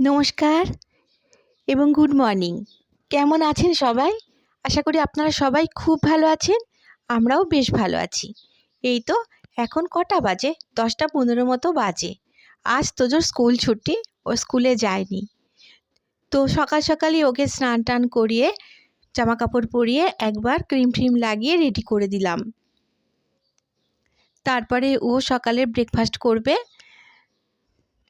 নমস্কার এবং good morning কেমন আছেন সবাই? আশা করি আপনারা সবাই খুব ভালো আছেন, আমরাও বেশ ভালো আছি। এই তো এখন কটা বাজে? দশটা পনেরো মতো বাজে। আজ তোজোর স্কুল ছুটি, ও স্কুলে যায়নি। তো সকাল সকালই ওকে স্নান টান করিয়ে, জামা কাপড় পরিয়ে একবার ক্রিম ফ্রিম লাগিয়ে রেডি করে দিলাম। তারপরে ও সকালে ব্রেকফাস্ট করবে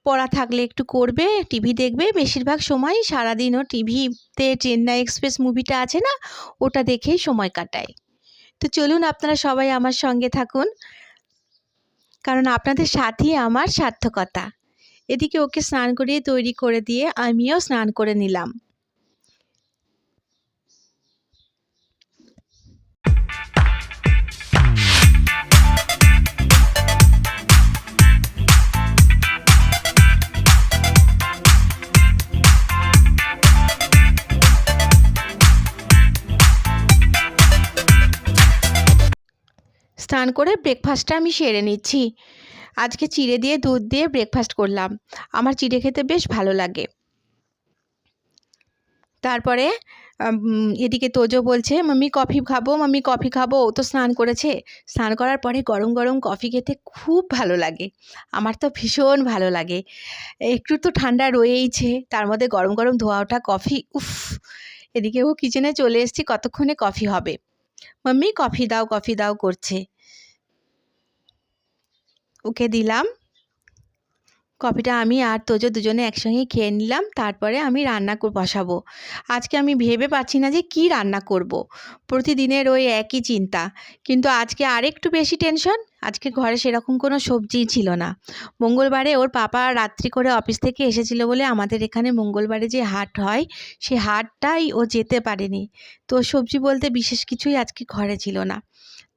পড়া থাকলে একটু করবে, টিভি দেখবে। বেশিরভাগ সময় সারাদিনও টিভিতে চেন্নাই এক্সপ্রেস মুভিটা আছে না, ওটা দেখেই সময় কাটায় তো চলুন আপনারা সবাই আমার সঙ্গে থাকুন, কারণ আপনাদের সাথেই আমার সার্থকতা। এদিকে ওকে স্নান করিয়ে তৈরি করে দিয়ে আমিও স্নান করে নিলাম। স্নান করে ব্রেকফাস্টটা আমি সেরে নিচ্ছি। আজকে চিড়ে দিয়ে দুধ দিয়ে ব্রেকফাস্ট করলাম। আমার চিড়ে খেতে বেশ ভালো লাগে। তারপরে এদিকে তোজো বলছে, মাম্মি, কফি খাব, মাম্মি, কফি খাব। ও তো স্নান করেছে। স্নান করার পরে গরম গরম কফি খেতে খুব ভালো লাগে। আমার তো ভীষণ ভালো লাগে। একটু তো ঠান্ডা রয়েইছে, তার মধ্যে গরম গরম ধোয়া ওঠা কফি, উফ! এদিকে ও কিচেনে চলে এসেছি, কতক্ষণে কফি হবে? মাম্মি, কফি দাও কফি দাও, করছে। ওকে দিলাম। কফিটা আমি আর তোজো দুজনে একসঙ্গে খেয়ে নিলাম, তারপরে আমি রান্না বসাবো। আজকে আমি ভেবে পাচ্ছি না যে কি রান্না করব। প্রতিদিনের ওই একই চিন্তা, কিন্তু আজকে আরেকটু বেশি টেনশন। আজকে ঘরে সেরকম কোনো সবজিই ছিল না। মঙ্গলবারে ওর পাপা রাত্রি করে অফিস থেকে এসেছিল বলে আমাদের এখানে মঙ্গলবারে যে হাট হয়, সে হাটটাই ও যেতে পারেনি। তো সবজি বলতে বিশেষ কিছুই আজকে ঘরে ছিল না।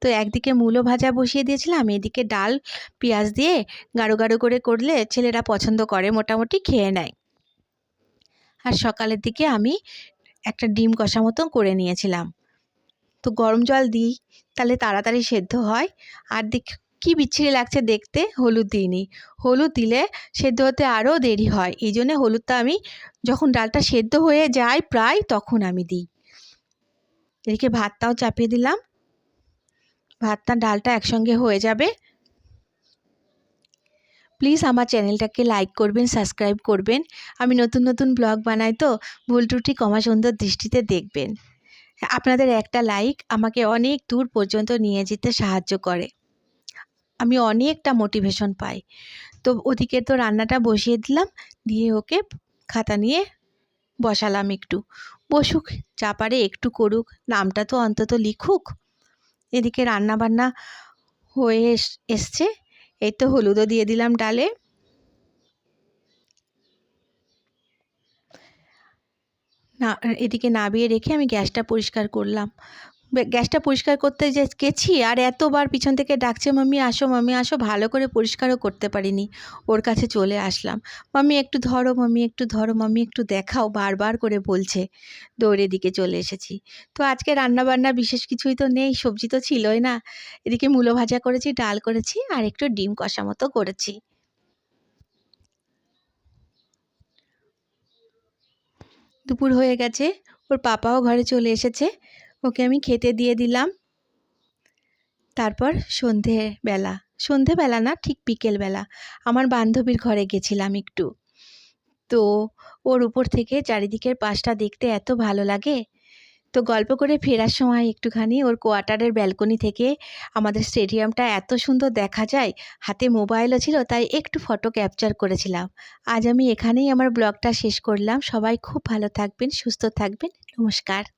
তো একদিকে মূলো ভাজা বসিয়ে দিয়েছিলাম, এদিকে ডাল, পেঁয়াজ দিয়ে গাঢ় গাঢ় করে করলে ছেলেরা পছন্দ করে, মোটামুটি খেয়ে নেয়। আর সকালের দিকে আমি একটা ডিম কষা মতো করে নিয়েছিলাম। তো গরম জল দিই, তাহলে তাড়াতাড়ি সেদ্ধ হয়। আর দেখ, কী বিচ্ছিরি লাগছে দেখতে? হলুদ দিইনি। হলুদ দিলে সেদ্ধ হতে আরও দেরি হয়। এই জন্যে হলুদটা আমি যখন ডালটা সেদ্ধ হয়ে যায় প্রায় তখন আমি দিই। এদিকে ভাতটাও চাপিয়ে দিলাম। ভাতটা, ডালটা একসঙ্গে হয়ে যাবে। প্লিজ আমার চ্যানেলটাকে লাইক করবেন, সাবস্ক্রাইব করবেন। আমি নতুন নতুন ব্লগ বানাই তো, ভুল ত্রুটি কমা সুন্দর দৃষ্টিতে দেখবেন। আপনাদের একটা লাইক আমাকে অনেক দূর পর্যন্ত নিয়ে যেতে সাহায্য করে। আমি অনেকটা মোটিভেশন পাই। তো ওদিকে তো রান্নাটা বসিয়ে দিলাম, দিয়ে ওকে খাতা নিয়ে বসালাম একটু। বসুক, যা পারে একটু করুক, নামটা তো অন্তত লিখুক। এদিকে রান্না বান্না হয়ে এস- এসছে। এই তো হলুদও দিয়ে দিলাম ডালে। না, এদিকে নাবিয়ে রেখে আমি গ্যাসটা পরিষ্কার করলাম। গ্যাসটা পরিষ্কার করতে যে গেছি, আর এতবার পিছন থেকে ডাকছে, মাম্মি, আসো মাম্মি, আসো। ভালো করে পরিষ্কারও করতে পারিনি। ওর কাছে চলে আসলাম। মাম্মি, একটু ধরো, মাম্মি, একটু ধরো, মাম্মি, একটু দেখাও। বারবার করে বলছে। দৌড়ে দিকে চলে এসেছি। তো আজকে রান্না বান্না বিশেষ কিছুই তো নেই, সবজি তো ছিলই না। এদিকে মূলো ভাজা করেছি, ডাল করেছি, আর একটু ডিম কষা মতো করেছি। দুপুর হয়ে গেছে। ওর পাপাও ঘরে চলে এসেছে। ওকে আমি খেতে দিয়ে দিলাম। তারপর সন্ধেবেলা। সন্ধেবেলা না, ঠিক বিকেলবেলা। আমার বান্ধবীর ঘরে গেছিলাম একটু। তো ওর উপর থেকে চারিদিকের পাশটা দেখতে এত ভালো লাগে। তো গল্প করে ফেরার সময় একটুখানি ওর কোয়ার্টারের ব্যালকনি থেকে আমাদের স্টেডিয়ামটা এত সুন্দর দেখা যায়, হাতে মোবাইলও ছিল, তাই একটু ফটো ক্যাপচার করেছিলাম। আজ আমি এখানেই আমার ব্লগটা শেষ করলাম। সবাই খুব ভালো থাকবেন, সুস্থ থাকবেন। নমস্কার।